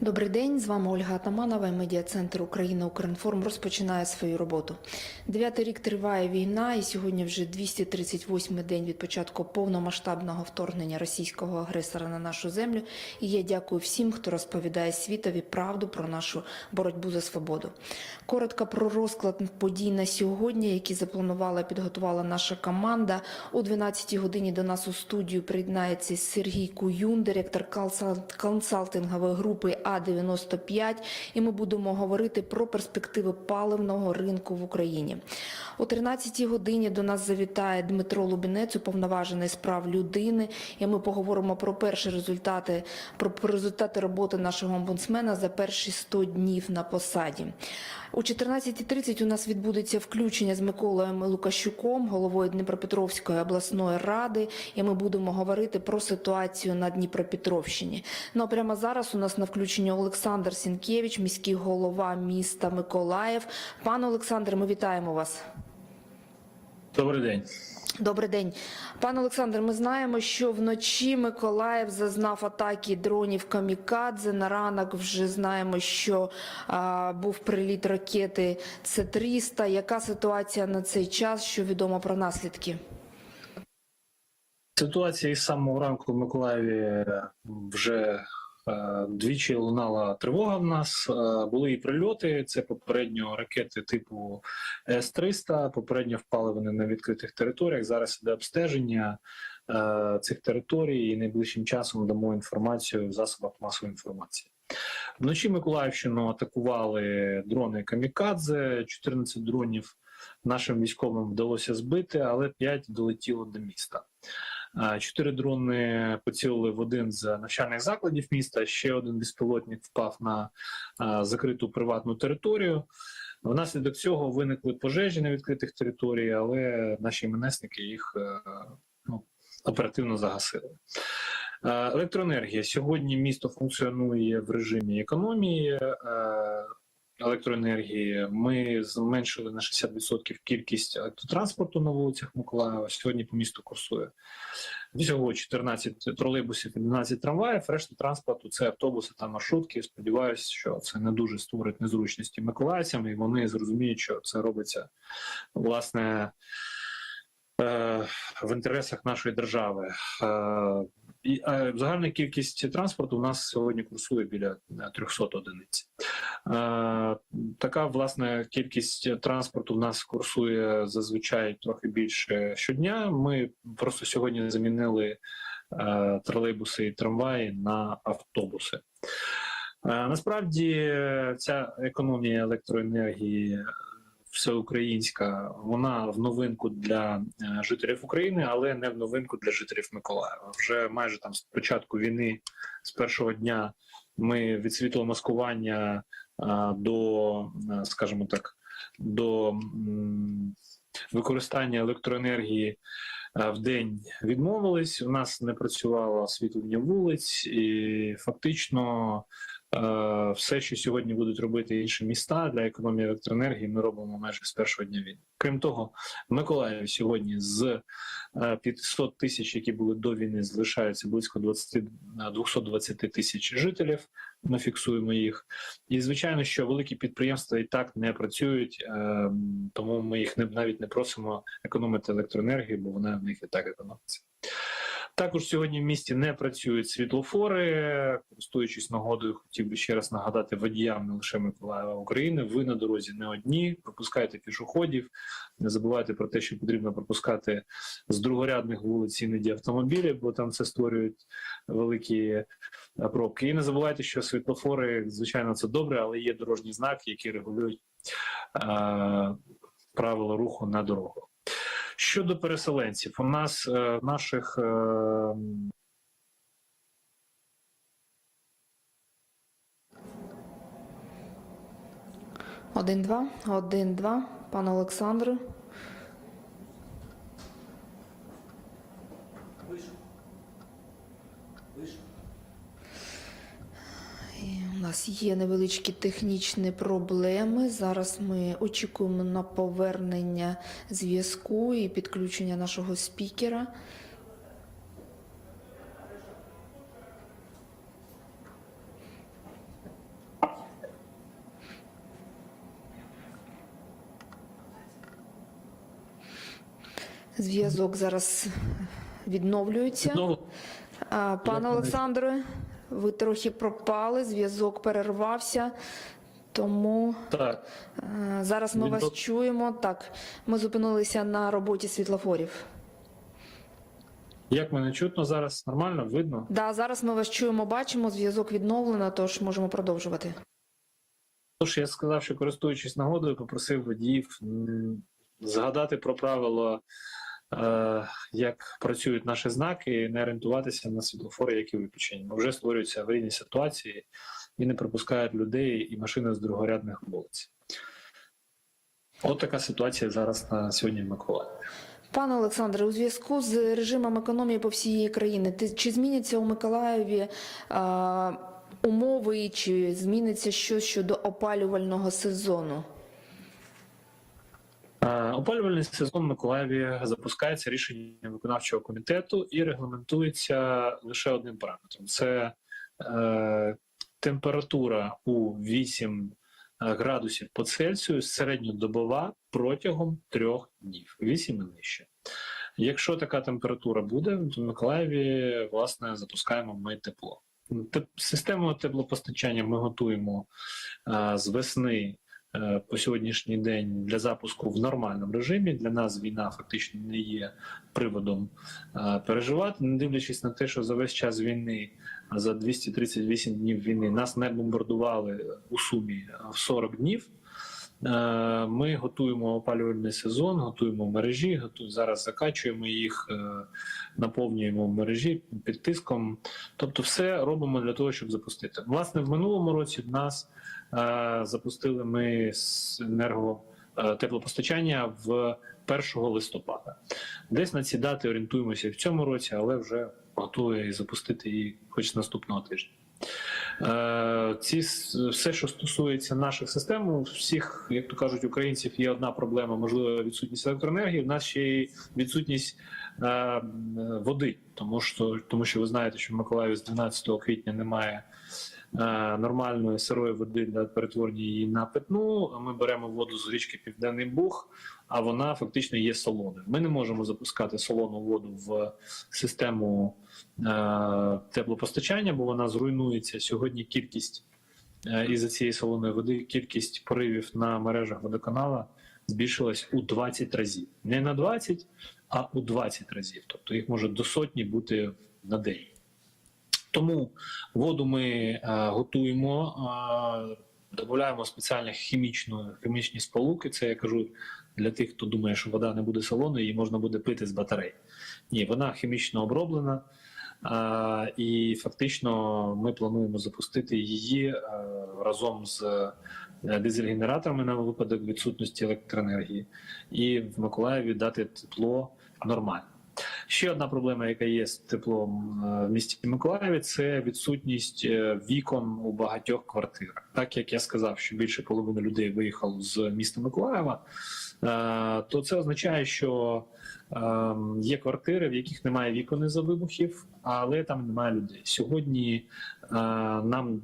Добрий день, з вами Ольга Атаманова. Медіа-центр Україна Укрінформ розпочинає свою роботу. Дев'ятий рік триває війна, і сьогодні вже 238-й день від початку повномасштабного вторгнення російського агресора на нашу землю. І я дякую всім, хто розповідає світові правду про нашу боротьбу за свободу. Коротко про розклад подій на сьогодні, які запланувала і підготувала наша команда. О 12-й годині до нас у студію приєднається Сергій Куюн, директор консал- консалтингової групи А95, і ми будемо говорити про перспективи паливного ринку в Україні. О 13-й годині до нас завітає Дмитро Лубінець, уповноважений з прав людини, і ми поговоримо про перші результати, про про результати роботи нашого омбудсмена за перші 100 днів на посаді. О 14.30 у нас відбудеться включення з Миколою Лукащуком, головою Дніпропетровської обласної ради, і ми будемо говорити про ситуацію на Дніпропетровщині. Ну а прямо зараз у нас на включенні Олександр Сінкевич, міський голова міста Миколаїв. Пане Олександре, ми вітаємо вас. Добрий день. Добрий день, пане Олександр. Ми знаємо, що вночі Миколаїв зазнав атаки дронів Камікадзе. На ранок вже знаємо, що а, був приліт ракети С-300. Яка ситуація на цей час? Що відомо про наслідки? Ситуація із самого ранку в Миколаєві вже двічі лунала тривога в нас. Е, були і прильоти. Це попередньо ракети типу С-300. Попередньо впали вони на відкритих територіях. Зараз іде обстеження е, цих територій, і найближчим часом дамо інформацію в засобах масової інформації. Вночі Миколаївщину атакували дрони Камікадзе, 14 дронів нашим військовим вдалося збити, але 5 долетіло до міста. А, Чотири дрони поцілили в один з навчальних закладів міста. Ще один безпілотник впав на закриту приватну територію. Внаслідок цього виникли пожежі на відкритих територіях, але наші менесники їх е, ну, оперативно загасили. Е, Електроенергія сьогодні місто функціонує в режимі економії е, електроенергії. Ми зменшили на 60% кількість автотранспорту на вулицях Миколаєва. Сьогодні по місту курсує всього 14 тролейбусів і 12 трамваїв. Решта транспорту це автобуси та маршрутки. Сподіваюся, що це не дуже створить незручності миколаївцям, і вони зрозуміють, що це робиться власне. е, В інтересах нашої держави Е, е, загальна кількість транспорту у нас сьогодні курсує біля е, 300 одиниць. Е, Така власне кількість транспорту в нас курсує зазвичай трохи більше щодня. Ми просто сьогодні замінили е, тролейбуси і трамваї на автобуси. Е, Насправді е, ця економія електроенергії всеукраїнська, вона в новинку для е, жителів України, але не в новинку для жителів Миколаєва. Вже майже там з початку війни, з першого дня, ми від світлого маскування до, е, скажімо так, до використання електроенергії е, в день відмовились. У нас не працювало освітлення вулиць, і фактично е, все, що сьогодні будуть робити інші міста для економії електроенергії, ми робимо майже з першого дня війни. Крім того, в Миколаєві сьогодні з е, 500 тисяч, які були до війни, залишається близько 20, е, 220 тисяч жителів. Ми фіксуємо їх. І звичайно, що великі підприємства і так не працюють, е, тому ми їх навіть не просимо економити електроенергію, бо вона в них і так економиться. Також сьогодні в місті не працюють світлофори. Користуючись нагодою, хотів би ще раз нагадати водіям не лише Миколаєва України. Ви на дорозі не одні. Пропускайте пішоходів. Не забувайте про те, що потрібно пропускати з другорядних вулиць іноді автомобілі, бо там це створюють великі е, пробки. І не забувайте, що світлофори, звичайно, це добре, але є дорожні знаки, які регулюють е, правила руху на дорогах. Щодо переселенців, у нас е, наших е, Один-два, один-два. Пане Олександре. І У нас є невеличкі технічні проблеми. Зараз ми очікуємо на повернення зв'язку і підключення нашого спікера. Зв'язок зараз відновлюється. Пане Олександре, ви трохи пропали, зв'язок перервався. Тому так. е, зараз ми Він вас до- чуємо. Так, ми зупинилися на роботі світлофорів. Як мене чутно зараз? Нормально? Видно? Да, зараз ми вас чуємо, бачимо. Зв'язок відновлено, тож можемо продовжувати. Тож я сказав, що користуючись нагодою, попросив водіїв згадати про правило, як працюють наші знаки, і не орієнтуватися на світлофори, які виключені. Вже створюються аварійні ситуації і не пропускають людей і машини з другорядних вулиць. От така ситуація зараз на сьогодні в Миколаєві. Пане Олександре, у зв'язку з режимом економії по всій країні, чи зміняться у Миколаєві а, умови, чи зміниться щось щодо опалювального сезону? Е, Опалювальний сезон в Миколаєві запускається рішенням виконавчого комітету і регламентується лише одним параметром: це е, температура у 8 градусів по Цельсію середньодобова протягом трьох днів, 8 і нижче. Якщо така температура буде, то в Миколаєві власне запускаємо ми тепло. Теп- Систему теплопостачання ми готуємо е, з весни е, по сьогоднішній день для запуску в нормальному режимі. Для нас війна фактично не є приводом е, переживати, не дивлячись на те, що за весь час війни, за 238 днів війни, нас не бомбардували у сумі в 40 днів. Е, Ми готуємо опалювальний сезон, готуємо мережі. Готу... Зараз закачуємо їх, е, наповнюємо мережі під тиском. Тобто, все робимо для того, щоб запустити. Власне, в минулому році в нас е, запустили ми з енерго е, теплопостачання в 1 листопада. Десь на ці дати орієнтуємося в цьому році, але вже готові запустити її хоч наступного тижня. Е, Ці все, що стосується наших систем, у всіх, як то кажуть, українців є одна проблема, можливо, відсутність електроенергії. У нас ще й відсутність е, води, тому що тому що ви знаєте, що в Миколаєві з 12 квітня немає е, нормальної сирої води для перетворення її на питну. Ми беремо воду з річки Південний Буг, а вона фактично є солоною. Ми не можемо запускати солону воду в систему е, теплопостачання, бо вона зруйнується сьогодні. Кількість е, із-за цієї солоної води, кількість поривів на мережах водоканала збільшилась у 20 разів. Не на 20, а у 20 разів. Тобто їх може до сотні бути на день. Тому воду ми е, готуємо, е, додаємо спеціальні хімічну, хімічні сполуки. Це я кажу для тих, хто думає, що вода не буде солоною, її можна буде пити з батарей. Ні, вона хімічно оброблена. е, І фактично ми плануємо запустити її разом з дизель-генераторами на випадок відсутності електроенергії, і в Миколаєві дати тепло нормально. Ще одна проблема, яка є з теплом е, в місті Миколаєві, це відсутність е, вікон у багатьох квартирах. Так як я сказав, що більше половини людей виїхало з міста Миколаєва, е, то це означає, що е, є квартири, в яких немає вікон із-за вибухів, але там немає людей. Сьогодні нам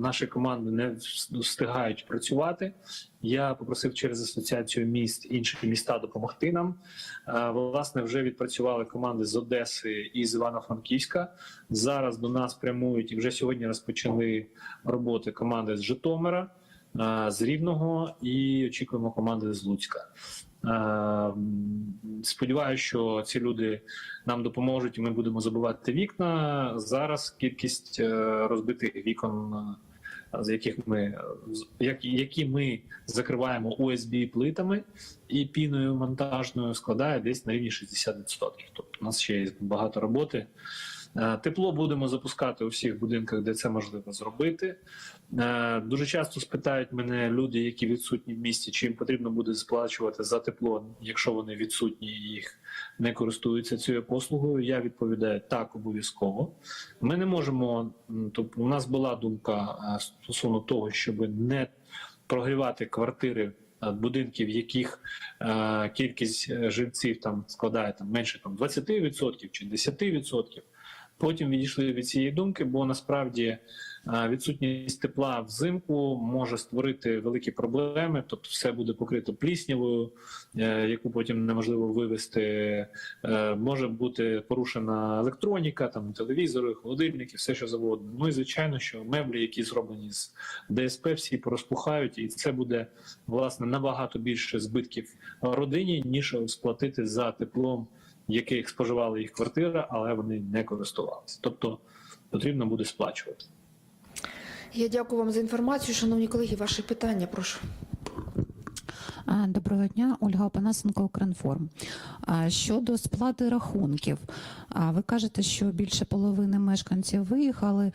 наші команди не встигають працювати. Я попросив через асоціацію міст інші міста допомогти нам. Е, Власне, вже відпрацювали команди з Одеси і з Івано-Франківська. Зараз до нас прямують і вже сьогодні розпочали роботи команди з Житомира, е, з Рівного і очікуємо команди з Луцька. Е, Сподіваюся, що ці люди нам допоможуть, і ми будемо забивати вікна. Зараз кількість е, розбитих вікон, е, з яких ми які ми закриваємо USB плитами і піною монтажною, складає десь на рівні 60%. Тобто у нас ще є багато роботи. Е, Тепло будемо запускати у всіх будинках, де це можливо зробити. Е, Дуже часто спитають мене люди, які відсутні в місті, чи їм потрібно буде сплачувати за тепло, якщо вони відсутні і їх не користуються цією послугою. Я відповідаю так, обов'язково. Ми не можемо. Тобто, у нас була думка е, стосовно того, щоб не прогрівати квартири. Будинків, яких е, кількість жильців там складає там менше там 20% чи 10%, Потім відійшли від цієї думки, бо насправді е, відсутність тепла взимку може створити великі проблеми, тобто все буде покрито пліснявою, е, яку потім неможливо вивести. Е, Може бути порушена електроніка, там телевізори, холодильники, все що завгодно. Ну і звичайно, що меблі, які зроблені з ДСП, всі порозпухають, і це буде власне набагато більше збитків родині, ніж сплатити за теплом, яких споживала їх квартира, але вони не користувалися. Тобто потрібно буде сплачувати. Я дякую вам за інформацію. Шановні колеги, ваші питання, прошу. Доброго дня, Ольга Опанасенко, Укрінформ. Щодо сплати рахунків, ви кажете, що більше половини мешканців виїхали.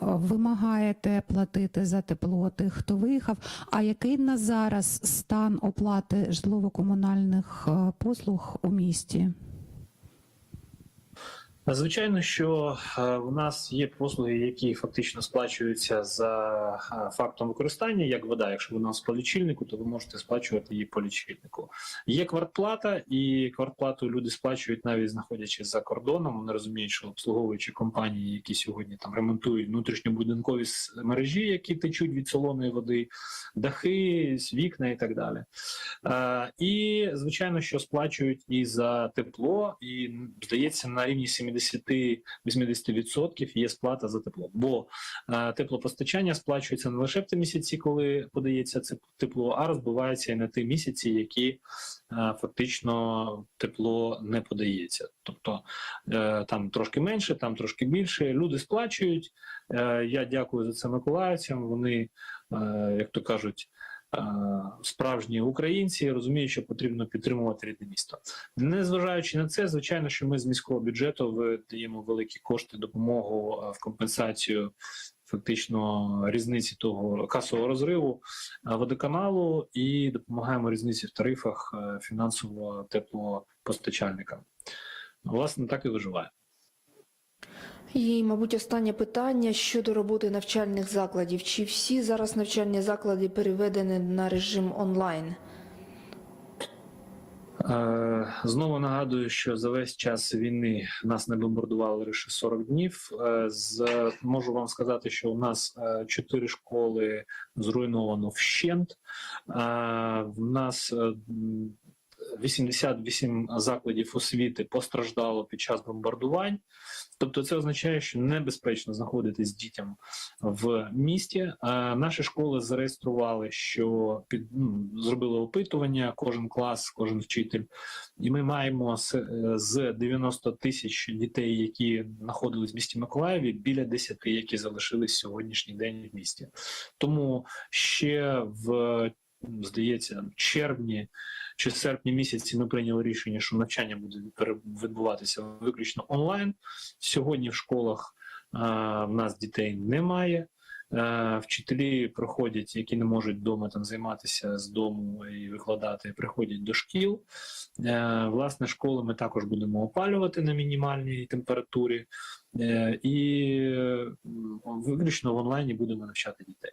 Вимагаєте платити за тепло тих, хто виїхав. А який на зараз стан оплати житлово-комунальних послуг у місті? Звичайно, що у нас є послуги, які фактично сплачуються за фактом використання, як вода. Якщо вона у нас по лічильнику, то ви можете сплачувати її по лічильнику. Є квартплата, і квартплату люди сплачують навіть знаходячись за кордоном. Вони розуміють, що обслуговуючі компанії, які сьогодні там ремонтують внутрішньобудинкові мережі, які течуть від солоної води, дахи, вікна і так далі. І звичайно, що сплачують і за тепло, і здається, на рівні 70-80% є сплата за тепло. Бо е, теплопостачання сплачується не лише в ті місяці, коли подається це тепло, а розбивається і на ті місяці, які е, фактично тепло не подається. Тобто е, там трошки менше, там трошки більше. Люди сплачують. Е, Я дякую за це миколаївцям. Вони, е, як то кажуть. Е, Справжні українці розуміють, що потрібно підтримувати рідне місто. Незважаючи на це, звичайно, що ми з міського бюджету видаємо великі кошти допомогу е, в компенсацію фактично різниці того касового розриву е, водоканалу і допомагаємо різниці в тарифах фінансово теплопостачальникам. Власне, так і виживає. І, мабуть, останнє питання щодо роботи навчальних закладів. Чи всі зараз навчальні заклади переведені на режим онлайн? Е, Знову нагадую, що за весь час війни нас не бомбардували лише 40 днів. Е, можу вам сказати, що у нас е, чотири школи зруйновано вщент. Е, В нас е, 88 закладів освіти постраждало під час бомбардувань. Тобто, це означає, що небезпечно знаходитись дітям в місті. Е, Наші школи зареєстрували, що під ну, зробили опитування, кожен клас, кожен вчитель, і ми маємо з, е, з 90 тисяч дітей, які знаходились в місті Миколаєві, біля 10, які залишились сьогоднішній день в місті. Тому ще в здається червні чи серпні місяці ми прийняли рішення, що навчання буде відбуватися виключно онлайн. Сьогодні в школах е, в нас дітей немає. Вчителі проходять, які не можуть вдома там займатися з дому і викладати, приходять до шкіл. Е, Власне, школи ми також будемо опалювати на мінімальній температурі, Е, і виключно в онлайні будемо навчати дітей.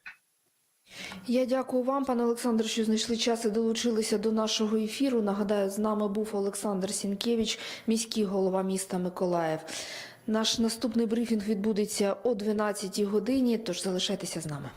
Я дякую вам, пане Олександр, що знайшли час і долучилися до нашого ефіру. Нагадаю, з нами був Олександр Сінкевич, міський голова міста Миколаїв. Наш наступний брифінг відбудеться о 12 годині, тож залишайтеся з нами.